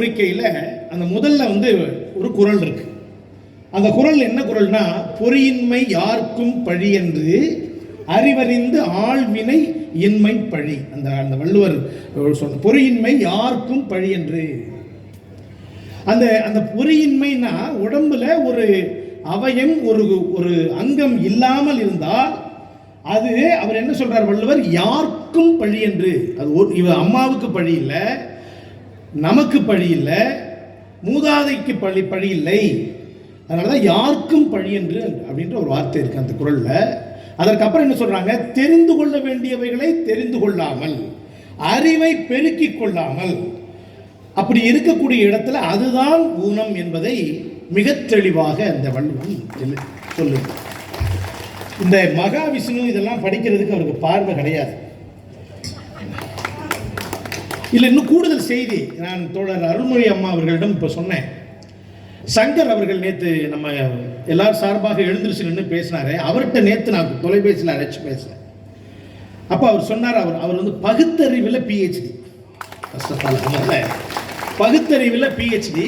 கோரிக்கையில் அந்த முதல்ல வந்து ஒரு குரல் இருக்கு. அந்த குரல் என்ன குரல்னா பொறியின்மை யாருக்கும் பழி என்று அறிவறிந்து ஆழ்வினை இன்மை பழி. அந்த அந்த வள்ளுவர் சொன்ன பொறியின்மை யாருக்கும் பழி என்று. அந்த அந்த பொறியின்மைனா உடம்புல ஒரு அவயம் ஒரு ஒரு அங்கம் இல்லாமல் இருந்தால் அது அவர் என்ன சொல்றார் வள்ளுவர்? யாருக்கும் பழி என்று. அது ஒரு அம்மாவுக்கு பழி இல்லை நமக்கு பழி இல்லை மூதாதைக்கு பழி பழி இல்லை. அதனால தான் யாருக்கும் பழி என்று அப்படின்ற ஒரு வார்த்தை இருக்கு அந்த குரலில். அதற்கப்புறம் என்ன சொல்கிறாங்க தெரிந்து கொள்ள வேண்டியவைகளை தெரிந்து கொள்ளாமல் அறிவை பெருக்கிக் கொள்ளாமல். அப்படி இருக்கக்கூடிய இடத்துல அதுதான் ஊனம் என்பதை மிக தெளிவாக அந்த வள்ளுவன் சொல்லு- இந்த மகாவிஷ்ணு இதெல்லாம் படிக்கிறதுக்கு அவருக்கு பார்வை கிடையாது. இல்லை இன்னும் கூடுதல் செய்தி நான் தோழர் அருள்மொழி அம்மா அவர்களிடம் இப்போ சொன்னேன். சங்கர் அவர்கள் நேற்று நம்ம எல்லாரும் சார்பாக எழுந்திருச்சு நின்று பேசினாரு. அவர்கிட்ட நேற்று நான் தொலைபேசியில் அழைச்சி பேசினேன். அப்போ அவர் சொன்னார் அவர் அவர் வந்து பகுத்தறிவில் பிஹெச்டி கஷ்டத்தால் பகுத்தறிவில் பிஹெச்டி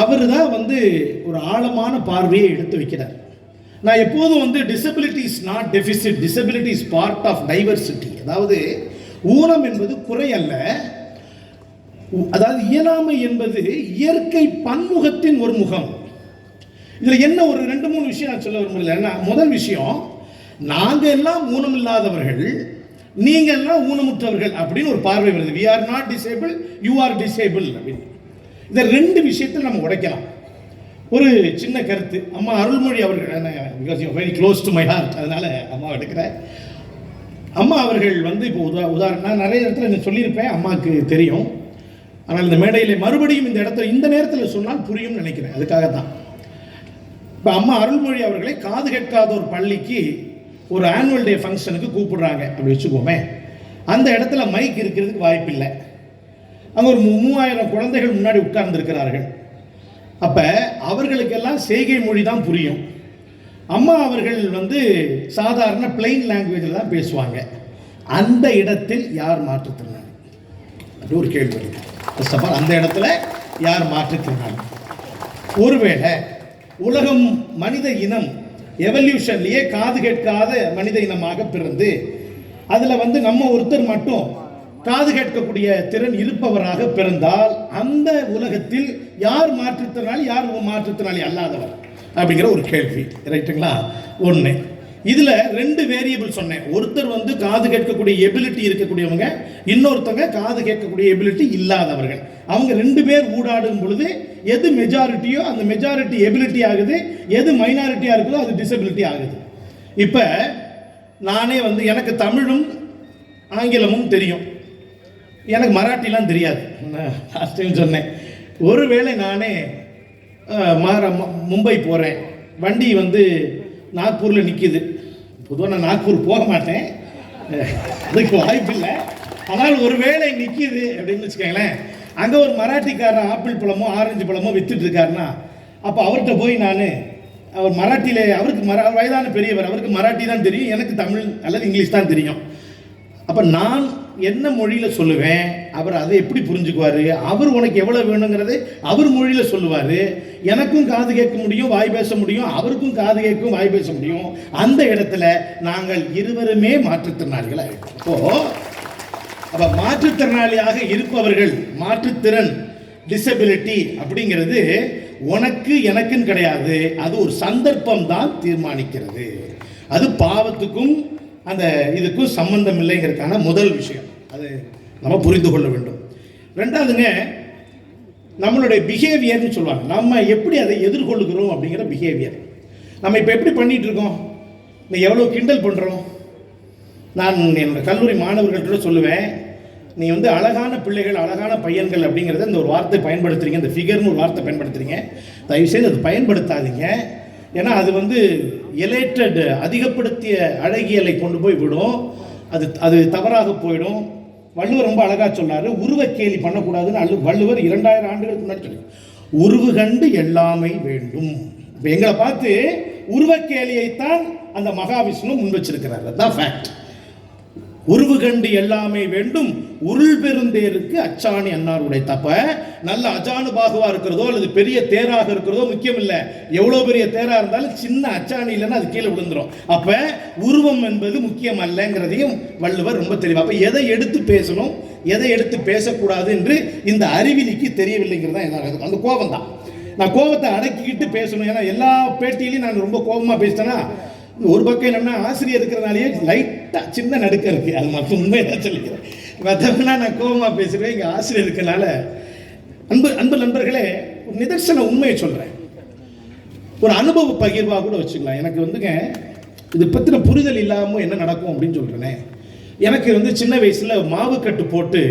அவர் தான் வந்து ஒரு ஆழமான பார்வையை எடுத்து வைக்கிறார். நான் எப்போதும் வந்து disability is not deficit disability is part of diversity அதாவது ஊனம் என்பது குறை அல்ல. அதாவது இயலாமை என்பது இயற்கை பன்முகத்தின் ஒரு முகம். இதில் என்ன ஒரு ரெண்டு மூணு விஷயம் நான் சொல்ல விரும்பல என்ன முதல் விஷயம் நாங்கள் எல்லாம் ஊனம் இல்லாதவர்கள் நீங்கள் எல்லாம் ஊனமுற்றவர்கள் அப்படின்னு ஒரு பார்வை வருது. We are not disable you are disable அப்படின்னு. இந்த ரெண்டு விஷயத்தில் நம்ம உடைக்கலாம். ஒரு சின்ன கருத்து அம்மா அருள்மொழி அவர்கள் very close to my heart அதனால அம்மா எடுக்கிறேன். அம்மா அவர்கள் வந்து இப்போ உதா உதாரணம் நான் நிறைய இடத்துல நான் சொல்லியிருப்பேன் அம்மாவுக்கு தெரியும். ஆனால் இந்த மேடையில் மறுபடியும் இந்த இடத்துல இந்த நேரத்தில் சொன்னால் புரியும்னு நினைக்கிறேன். அதுக்காக தான் இப்போ அம்மா அருள்மொழி அவர்களை காது கேட்காத ஒரு பள்ளிக்கு ஒரு ஆனுவல் டே ஃபங்க்ஷனுக்கு கூப்பிடுறாங்க அப்படி வச்சுக்கோமே. அந்த இடத்துல மைக் இருக்கிறதுக்கு வாய்ப்பில்லை. அங்கே ஒரு மூவாயிரம் குழந்தைகள் முன்னாடி உட்கார்ந்துருக்கிறார்கள். அப்போ அவர்களுக்கெல்லாம் செய்கை மொழி தான் புரியும். அம்மா அவர்கள் வந்து சாதாரண பிளெயின் லாங்குவேஜில் தான் பேசுவாங்க. அந்த இடத்தில் யார் மாற்றுத்திறனாளி? அப்படி ஒரு கேள்வி. இருக்கு ஃபர்ஸ்ட் ஆஃப் ஆல் அந்த இடத்துல யார் மாற்றுத்திறனாளி? ஒருவேளை உலகம் மனித இனம் எவல்யூஷன்லேயே காது கேட்காத மனித இனமாக பிறந்து அதில் வந்து நம்ம ஒருத்தர் மட்டும் காது கேட்கக்கூடிய திறன் இருப்பவராக பிறந்தால் அந்த உலகத்தில் யார் மாற்றுத்திறனாளி யார் மாற்றுத்திறனாளி அல்லாதவர்? அப்படிங்கிற ஒரு கேள்வி. ரைட்டுங்களா ஒன்று இதில் ரெண்டு வேரியபிள் சொன்னேன். ஒருத்தர் வந்து காது கேட்கக்கூடிய எபிலிட்டி இருக்கக்கூடியவங்க இன்னொருத்தவங்க காது கேட்கக்கூடிய எபிலிட்டி இல்லாதவர்கள். அவங்க ரெண்டு பேர் ஊடாடும் பொழுது எது மெஜாரிட்டியோ அந்த மெஜாரிட்டி எபிலிட்டி ஆகுது எது மைனாரிட்டியாக இருக்குதோ அது டிசபிலிட்டி ஆகுது. இப்போ நானே வந்து எனக்கு தமிழும் ஆங்கிலமும் தெரியும். எனக்கு மராட்டிலாம் தெரியாது. லாஸ்ட் டைம் சொன்னேன். ஒருவேளை நானே அஹ், மாற மும்பை போகிறேன் வண்டி வந்து நாக்பூரில் நிற்கிது பொதுவாக நான் நாக்பூர் போக மாட்டேன். அதுக்கு வாய்ப்பு இல்லை. ஆனால் ஒருவேளை நிற்கிது அப்படின்னு வச்சுக்கோங்களேன். அங்கே ஒரு மராட்டிக்காரர் ஆப்பிள் பழமோ ஆரஞ்சு பழமோ விற்றுட்ருக்காருன்னா அப்போ அவர்கிட்ட போய் நான் அவர் மராட்டியில் அவருக்கு மரா வயதான பெரியவர் அவருக்கு மராட்டி தான் தெரியும். எனக்கு தமிழ் அல்லது இங்கிலீஷ் தான் தெரியும். அப்போ நான் என்ன மொழியில் சொல்லுவேன் அவர் அதை எப்படி புரிஞ்சுக்குவார் அவர் உனக்கு எவ்வளோ வேணுங்கிறது அவர் மொழியில் சொல்லுவார். எனக்கும் காது கேட்க முடியும் வாய் பேச முடியும் அவருக்கும் காது கேட்கும் வாய் பேச முடியும். அந்த இடத்துல நாங்கள் இருவருமே மாற்றுத்திறனாளிகளாக இருக்கோம் அப்போ மாற்றுத்திறனாளியாக இருப்பவர்கள் மாற்றுத்திறன் டிசபிலிட்டி அப்படிங்கிறது உனக்கு எனக்குன்னு கிடையாது. அது ஒரு சந்தர்ப்பம் தான் தீர்மானிக்கிறது. அது பாவத்துக்கும் அந்த இதுக்கும் சம்பந்தம் இல்லைங்கிறதுக்கான முதல் விஷயம். அது நம்ம புரிந்து கொள்ள வேண்டும். ரெண்டாவதுங்க நம்மளுடைய பிஹேவியர்னு சொல்லுவாங்க. நம்ம எப்படி அதை எதிர்கொள்ளுகிறோம் அப்படிங்கிற பிஹேவியர் நம்ம இப்போ எப்படி பண்ணிகிட்டு இருக்கோம் நம்ம எவ்வளோ கிண்டல் பண்ணுறோம் நான் என்னோடய கல்லூரி மாணவர்கள்ட்ட சொல்லுவேன் நீ வந்து அழகான பிள்ளைகள் அழகான பையன்கள் அப்படிங்கிறத இந்த ஒரு வார்த்தை பயன்படுத்துகிறீங்க இந்த ஃபிகர்னு ஒரு வார்த்தை பயன்படுத்துகிறீங்க தயவுசெய்து அதை பயன்படுத்தாதீங்க. ஏன்னா அது வந்து எலேட்டட் அதிகப்படுத்திய அழகியலை கொண்டு போய் விடும். அது அது தவறாக போயிடும். வள்ளுவர் ரொம்ப அழகாக சொன்னார் உருவ கேலி பண்ணக்கூடாதுன்னு அல்லு வள்ளுவர் இரண்டாயிரம் ஆண்டுகளுக்கு முன்னாடி சொல்லி உருவு கண்டு எல்லாமே வேண்டும். இப்போ எங்களை பார்த்து உருவக்கேலியைத்தான் அந்த மகாவிஷ்ணு முன் வச்சிருக்கிறார். அதுதான் ஃபேக்ட் உருவு கண்டு எல்லாமே வேண்டும். உருள் பெருந்தேருக்கு அச்சாணி அன்னார் உடைத்தப்ப நல்ல அஜானு பாகுவா இருக்கிறதோ அல்லது பெரிய தேராக இருக்கிறதோ முக்கியம் இல்லை எவ்வளோ பெரிய தேரா இருந்தாலும் சின்ன அச்சாணி இல்லைன்னா அது கீழே விழுந்துரும். அப்ப உருவம் என்பது முக்கியம் அல்லங்கிறதையும் வள்ளுவர் ரொம்ப தெளிவா அப்ப எதை எடுத்து பேசணும் எதை எடுத்து பேசக்கூடாது என்று இந்த அறிவிலிக்கு தெரியவில்லைங்கிறது தான் அந்த கோபம் தான் நான் கோபத்தை அடக்கிக்கிட்டு பேசணும். ஏன்னா எல்லா பேட்டியிலையும் நான் ரொம்ப கோபமா பேசிட்டேன்னா ஒரு பக்கம் என்னன்னா ஆசிரியர் இருக்கிறனாலேயே லைட்டா சின்ன நடுக்க இருக்கு. அது மட்டும் உண்மை தான் சொல்லிக்கிறேன். மற்றவங்கன்னா நான் கோபமா பேசுறேன் இங்க ஆசிரியர் இருக்கனால அன்பு அன்பு நண்பர்களே ஒரு நிதர்சன உண்மையை சொல்றேன். ஒரு அனுபவ பகிர்வாக கூட வச்சுக்கலாம். எனக்கு வந்துங்க இது பற்றின புரிதல் இல்லாமல் என்ன நடக்கும் அப்படின்னு சொல்கிறேனே எனக்கு வந்து சின்ன வயசில் மாவு கட்டு போட்டு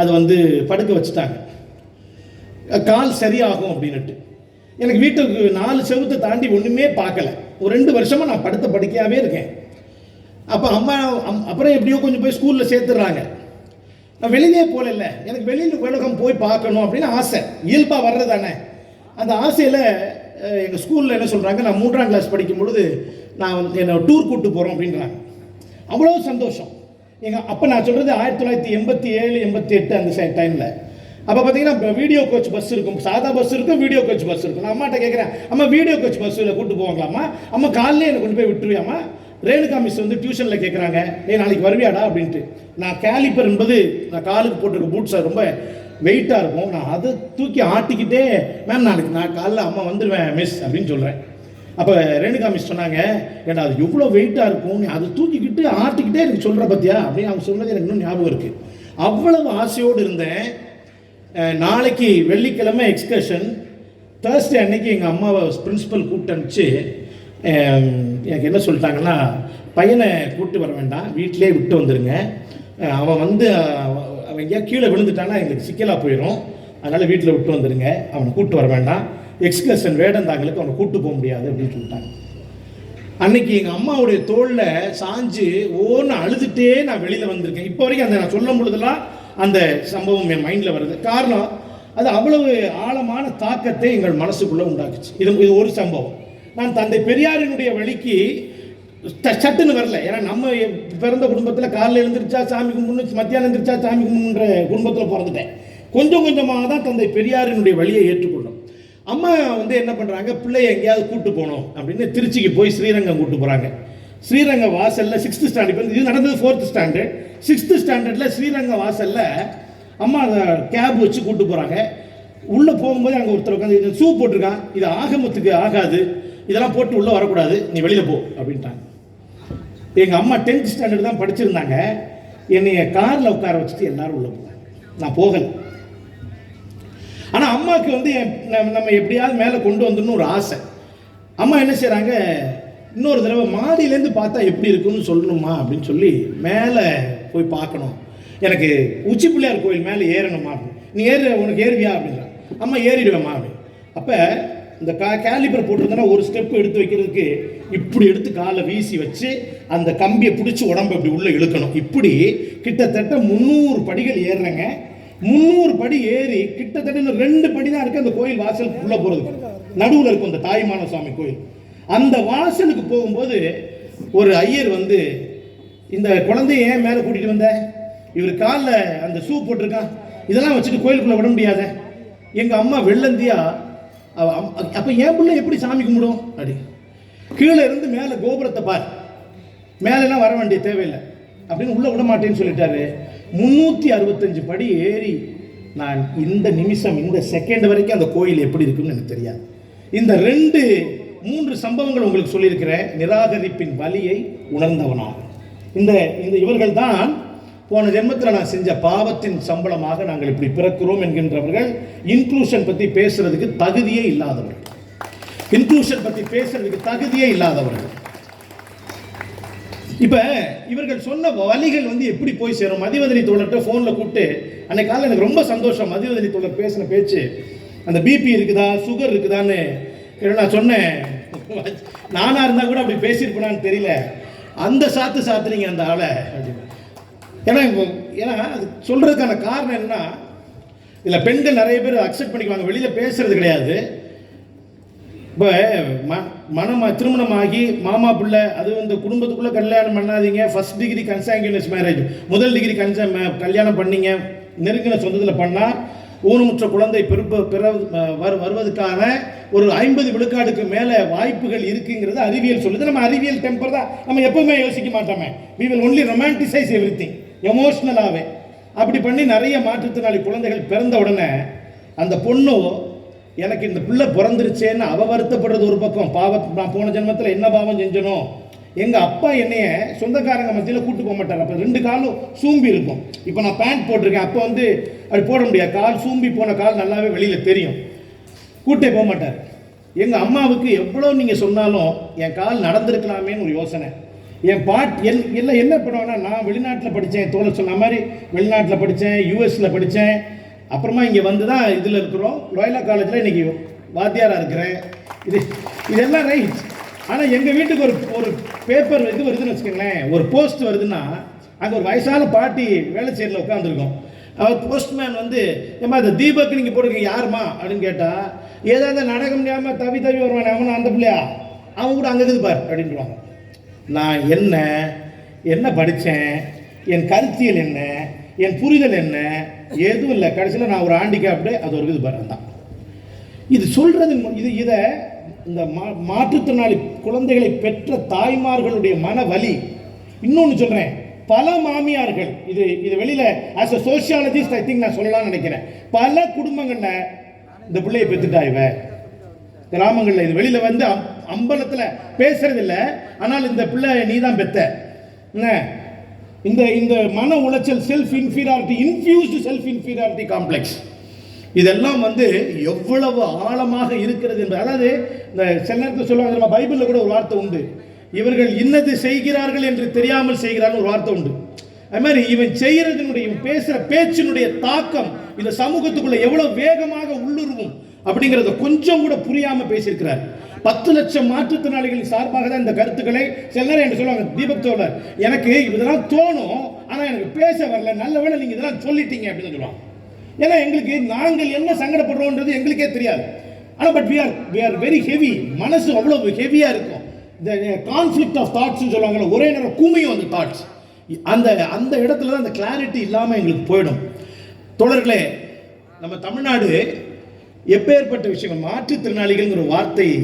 அது வந்து படுக்க வச்சுட்டாங்க. கால் சரியாகும் அப்படின்னுட்டு. எனக்கு வீட்டுக்கு நாலு செவத்தை தாண்டி ஒன்றுமே பார்க்கல. ஒரு ரெண்டு வருஷமாக நான் படுத்த படுக்கையாகவே இருக்கேன். அப்போ அம்மா அம்- அப்புறம் எப்படியோ கொஞ்சம் போய் ஸ்கூலில் சேர்த்துடுறாங்க. நான் வெளியிலே போகல எனக்கு வெளியில் உலகம் போய் பார்க்கணும் அப்படின்னு ஆசை. இயல்பாக வர்றது தானே அந்த ஆசையில் எங்கள் ஸ்கூலில் என்ன சொல்கிறாங்க நான் மூன்றாம் கிளாஸ் படிக்கும் பொழுது நான் வந்து என்னை டூர் கூப்பிட்டு போகிறோம் அப்படின்றாங்க. அவ்வளோ சந்தோஷம். எங்கள் அப்போ நான் சொல்கிறது ஆயிரத்தி தொள்ளாயிரத்தி எண்பத்தி ஏழு எண்பத்தி எட்டு அந்த டைமில் அப்போ பார்த்தீங்கன்னா வீடியோ கோச் பஸ் இருக்கும். சாதா பஸ் இருக்கும் வீடியோ கோச் பஸ் இருக்கும். நான் அம்மாட்ட கேட்குறேன் அம்மா வீடியோ கோச் பஸ்ஸில் கூப்பிட்டு போவாங்களாம்மா? அம்மா காலையிலே எனக்கு கொண்டு போய் விட்டுருவியாம்மா? ரேணுகா மிஸ் வந்து டியூஷனில் கேட்குறாங்க ஏ நாளைக்கு வருவியாடா? அப்படின்ட்டு. நான் கேலிப்பர் என்பது நான் காலுக்கு போட்டிருக்க பூட்ஸ் ரொம்ப வெயிட்டாக இருக்கும். நான் அதை தூக்கி ஆட்டிக்கிட்டே மேம் நாளைக்கு நான் காலைல அம்மா வந்துடுவேன் மிஸ் அப்படின்னு சொல்கிறேன் அப்போ ரேணுகா மிஸ் சொன்னாங்க ஏடா அது எவ்வளோ வெயிட்டாக இருக்கும்? நீ அதை தூக்கிக்கிட்டு ஆட்டிக்கிட்டே எனக்கு சொல்கிற பத்தியா? அப்படின்னு அவங்க சொன்னது எனக்கு இன்னும் ஞாபகம் இருக்குது அவ்வளவு ஆசையோடு இருந்தேன். நாளைக்கு வெள்ளிக்கிழமை எக்ஸ்கர்ஷன் தேர்ஸ்டே அன்னைக்கு எங்கள் அம்மாவை பிரின்சிபல் கூப்பிட்டு அனுப்பிச்சு எனக்கு என்ன சொல்லிட்டாங்கன்னா பையனை கூப்பிட்டு வர வேண்டாம் வீட்டிலே விட்டு வந்துடுங்க அவன் வந்து அவன் எங்கேயா கீழே விழுந்துட்டானா எங்களுக்கு சிக்கலாக போயிடும் அதனால் வீட்டில் விட்டு வந்துடுங்க அவனை கூப்பிட்டு வர வேண்டாம். எக்ஸ்கர்ஷன் வேடந்தாங்களுக்கு அவனை கூப்பிட்டு போக முடியாது அப்படின்னு சொல்லிட்டாங்க. அன்னைக்கு எங்கள் அம்மாவுடைய தோளில் சாஞ்சு ஓன்னு அழுதுகிட்டே நான் வெளியில் வந்திருக்கேன். இப்போ வரைக்கும் அந்த நான் சொல்லும் பொழுதெல்லாம் அந்த சம்பவம் என் மைண்டில் வருது. காரணம் அது அவ்வளவு ஆழமான தாக்கத்தை எங்கள் மனசுக்குள்ளே உண்டாக்குச்சு. இது இது ஒரு சம்பவம். நான் தந்தை பெரியாரினுடைய வழிக்கு சட்டுன்னு வரல. ஏன்னா நம்ம பிறந்த குடும்பத்தில் காலையில் எழுந்திரிச்சா சாமி கும்பிடணும் மத்தியானம் எழுந்திரிச்சா சாமி கும்பிடுன்ற குடும்பத்தில் பிறந்துட்டேன். கொஞ்சம் கொஞ்சமாக தான் தந்தை பெரியாரினுடைய வழியை ஏற்றுக்கொண்டோம். அம்மா வந்து என்ன பண்ணுறாங்க பிள்ளைய எங்கேயாவது கூட்டு போகணும் அப்படின்னு திருச்சிக்கு போய் ஸ்ரீரங்கம் கூட்டு போகிறாங்க ஸ்ரீரங்க வாசலில் சிக்ஸ்த்து ஸ்டாண்டர்ட் இது நடந்தது ஃபோர்த் ஸ்டாண்டர்ட் சிக்ஸ்த்து ஸ்டாண்டர்டில் ஸ்ரீரங்க வாசலில் அம்மா கேப் வச்சு கூட்டு போகிறாங்க உள்ளே போகும்போது அங்கே ஒருத்தர் உட்காந்து இது ஷூ போட்டிருக்கான். இது ஆகமத்துக்கு ஆகாது. இதெல்லாம் போட்டு உள்ளே வரக்கூடாது. நீ வெளியில் போ அப்படின்ட்டாங்க. எங்கள் அம்மா டென்த் ஸ்டாண்டர்ட் தான் படிச்சிருந்தாங்க. என்னைய காரில் உட்கார வச்சுட்டு எல்லாரும் உள்ளே போனாங்க. நான் போகலை. ஆனால் அம்மாவுக்கு வந்து என் நம்ம- நம்ம எப்படியாவது மேலே கொண்டு வந்துடணும் ஒரு ஆசை. அம்மா என்ன செய்கிறாங்க இன்னொரு தடவை மாடியிலேருந்து பார்த்தா எப்படி இருக்குன்னு சொல்லணுமா அப்படின்னு சொல்லி மேலே போய் பார்க்கணும். எனக்கு உச்சி பிள்ளையார் கோயில் மேலே ஏறணுமா அப்படின்னு. நீ ஏறு உனக்கு ஏறுவியா அப்படின்றான் அம்மா ஏறிடுவேம்மா அப்படின்னு. அப்போ இந்த கா கேலிபர் போட்டிருந்தனா ஒரு ஸ்டெப் எடுத்து வைக்கிறதுக்கு இப்படி எடுத்து காலை வீசி வச்சு அந்த கம்பியை பிடிச்சி உடம்பு இப்படி உள்ளே இழுக்கணும். இப்படி கிட்டத்தட்ட முந்நூறு படிகள் ஏறுறேங்க. முந்நூறு படி ஏறி கிட்டத்தட்ட இன்னும் ரெண்டு படி தான் இருக்குது அந்த கோயில் வாசலுக்கு உள்ளே போகிறதுக்கு நடுவில் இருக்கும் அந்த தாய்மான சுவாமி கோயில். அந்த வாசலுக்கு போகும்போது ஒரு ஐயர் வந்து இந்த குழந்தைய ஏன் மேலே கூட்டிட்டு வந்த? இவர் காலில் அந்த ஷூ போட்டிருக்கான். இதெல்லாம் வச்சுட்டு கோயிலுக்குள்ள விட முடியாத. எங்க அம்மா வெள்ளந்தியா அம்- அப்ப என் பிள்ளை எப்படி சாமி கும்பிடும்? அப்படி. கீழே இருந்து மேலே கோபுரத்தை பார். மேலெல்லாம் வர வேண்டிய தேவையில்லை. அப்படின்னு உள்ள விட மாட்டேன்னு சொல்லிட்டாரு. முன்னூற்றி அறுபத்தஞ்சு படி ஏறி நான் இந்த நிமிஷம் இந்த செகண்ட் வரைக்கும் அந்த கோயில் எப்படி இருக்குன்னு எனக்கு தெரியாது. இந்த ரெண்டு மூன்று சம்பவங்கள் உங்களுக்கு சொல்லியிருக்கிறேன். நிராகரிப்பின் வலியை உணர்ந்தவனாக இந்த இந்த இவர்கள் தான் போன ஜென்மத்தில் நான் செஞ்ச பாவத்தின் சம்பளமாக நாங்கள் இப்படி பிறக்கிறோம் என்கின்றவர்கள். இன்க்ளூஷன் பற்றி பேசுறதுக்கு தகுதியே இல்லாதவர்கள். இன்க்ளூஷன் பற்றி பேசுறதுக்கு தகுதியே இல்லாதவர்கள். இப்போ இவர்கள் சொன்ன வழிகள் வந்து எப்படி போய் சேரும்? மதிவதனி தோழர்கிட்ட ஃபோனில் கூப்பிட்டு அன்னைக்கு காலையில் எனக்கு ரொம்ப சந்தோஷம். மதிவதனி தோழர் பேசின பேச்சு அந்த பிபி இருக்குதா? சுகர் இருக்குதான்னு ஏன்னா நான் சொன்னேன். நானாக இருந்தால் கூட அப்படி பேசியிருப்பேனான்னு தெரியல. அந்த சாத்து சாத்துறீங்க அந்த ஆளை. அப்படின்னு. ஏன்னா ஏன்னா அது சொல்கிறதுக்கான காரணம் என்னன்னா இதில் பெண்கள் நிறைய பேர் அக்செப்ட் பண்ணிக்குவாங்க. வெளியில் பேசுறது கிடையாது. இப்போ ம மனம் திருமணமாகி மாமா பிள்ளை அது இந்த குடும்பத்துக்குள்ளே கல்யாணம் பண்ணாதீங்க. ஃபஸ்ட் டிகிரி கன்சாங்கினஸ் மேரேஜ் முதல் டிகிரி கன்சா கல்யாணம் பண்ணீங்க. நெருங்கின சொந்தத்தில் பண்ணால் ஊனமுற்ற குழந்தை பிறப்பு பிற வரு வருவதற்கான ஒரு ஐம்பது விழுக்காடுக்கு மேலே வாய்ப்புகள் இருக்குங்கிறது அறிவியல் சொல்லுது. நம்ம அறிவியல் டெம்பர் தான். நம்ம எப்பவுமே யோசிக்க மாட்டோமே. We will only romanticise everything எமோஷ்னலாகவே அப்படி பண்ணி நிறைய மாற்றுத்திறனாளி குழந்தைகள் பிறந்த உடனே அந்த பொண்ணு எனக்கு இந்த பிள்ளை பிறந்துருச்சேன்னு அவ வருத்தப்படுறது ஒரு பக்கம். பாவ நான் போன ஜென்மத்தில் என்ன பாவம் செஞ்சனோ எங்கள் அப்பா என்னைய சொந்தக்காரங்க மத்தியில் கூட்டு போக மாட்டார். அப்போ ரெண்டு காலும் சூம்பி இருக்கும். இப்போ நான் பேண்ட் போட்டிருக்கேன். அப்போ வந்து அப்படி போட முடியாது. கால் சூம்பி போன கால் நல்லாவே வெளியில் தெரியும். கூட்டே போக மாட்டார். எங்கள் அம்மாவுக்கு எவ்வளோ நீங்கள் சொன்னாலும் என் கால் நடந்திருக்கலாமேன்னு ஒரு யோசனை. என் பாட் எல் எல்லாம் என்ன பண்ணுவேன்னா நான் வெளிநாட்டில் படித்தேன் தோழர் சொன்ன மாதிரி வெளிநாட்டில் படித்தேன் யூஎஸில் படித்தேன் அப்புறமா இங்கே வந்து தான் இதில் இருக்கிறோம். லோயலா காலேஜில் இன்றைக்கி வாத்தியாராக இருக்கிறேன். இது இதெல்லாம் ரைட் ஆனால் எங்கள் வீட்டுக்கு ஒரு ஒரு பேப்பர் இது வருதுன்னு வச்சுக்கோங்களேன். ஒரு போஸ்ட் வருதுன்னா அங்கே ஒரு வயசான பாட்டி வேலை செய்யல உட்காந்துருக்கோம் அவர் போஸ்ட்மேன் வந்து ஏம்மா இந்த தீபக் நீங்கள் போட்டிருக்கீங்க யாருமா அப்படின்னு கேட்டால் ஏதாவது நடக்க முடியாமல் தவி தவி வருவான் அவன் அந்த பிள்ளையா? அவன் கூட அங்கே இருக்குது பார் அப்படின்றாங்க நான் என்ன என்ன படித்தேன் என் கருத்தியல் என்ன என் புரிதல் என்ன எதுவும் இல்லை. கடைசியில் நான் ஒரு ஆண்டிகேப்டு அது ஒரு இது பாரு தான் இது சொல்கிறது இது இதை இந்த மா மாற்றுத்திறனாளி குழந்தைகளை பெற்ற தாய்மார்களுடைய மன வலி இன்னொன்று சொல்கிறேன் பல மாமியார்கள் இது இது வெளியில் as a sociologist I think நான் சொல்லலாம்னு நினைக்கிறேன். பல குடும்பங்களில் இந்த பிள்ளையை பெற்றுட்டா இவ. கிராமங்களில் இது வெளியில் வந்து அம் அம்பலத்தில் பேசுறது ஆனால் இந்த பிள்ளை நீ தான் பெத்த. என்ன? இந்த இந்த மன உளைச்சல் self inferiority infused self inferiority complex இதெல்லாம் வந்து எவ்வளவு ஆழமாக இருக்கிறது என்று அதாவது இந்த சில நேரத்தில் சொல்லுவாங்க நம்ம பைபிளில் கூட ஒரு வார்த்தை உண்டு. இவர்கள் இன்னது செய்கிறார்கள் என்று தெரியாமல் செய்கிறார்கள் ஒரு வார்த்தை உண்டு. அது மாதிரி இவன் செய்கிறதுனுடைய இவன் பேசுகிற பேச்சினுடைய தாக்கம் இந்த சமூகத்துக்குள்ள எவ்வளவு வேகமாக உள்ளுருவும் அப்படிங்கிறத கொஞ்சம் கூட புரியாமல் பேசியிருக்கிறார். பத்து லட்சம் மாற்றுத்திறனாளிகளின் சார்பாக தான் இந்த கருத்துக்களை சில நேரம் என்று சொல்லுவாங்க தீபக் தோழர் எனக்கு இதெல்லாம் தோணும் ஆனால் எனக்கு பேச வரல நல்ல வேலை நீங்கள் இதெல்லாம் சொல்லிட்டீங்க அப்படின்னு சொல்லுவாங்க. ஏன்னா எங்களுக்கு நாங்கள் என்ன சங்கடப்படுறோன்றது எங்களுக்கே தெரியாது. ஆனால் but we are we are very heavy மனசு அவ்வளோ ஹெவியாக இருக்கும். இந்த கான்ஃப்ளிக்ட் ஆஃப் தாட்ஸ்னு சொல்லுவாங்கல்ல ஒரே நேரம் கூமையும் அந்த தாட்ஸ் அந்த அந்த இடத்துல தான் அந்த கிளாரிட்டி இல்லாமல் எங்களுக்கு போயிடும். தொடர்களே நம்ம தமிழ்நாடு எப்பேற்பட்ட விஷயங்கள்? மாற்றுத்திறனாளிகள்ங்கிற வார்த்தை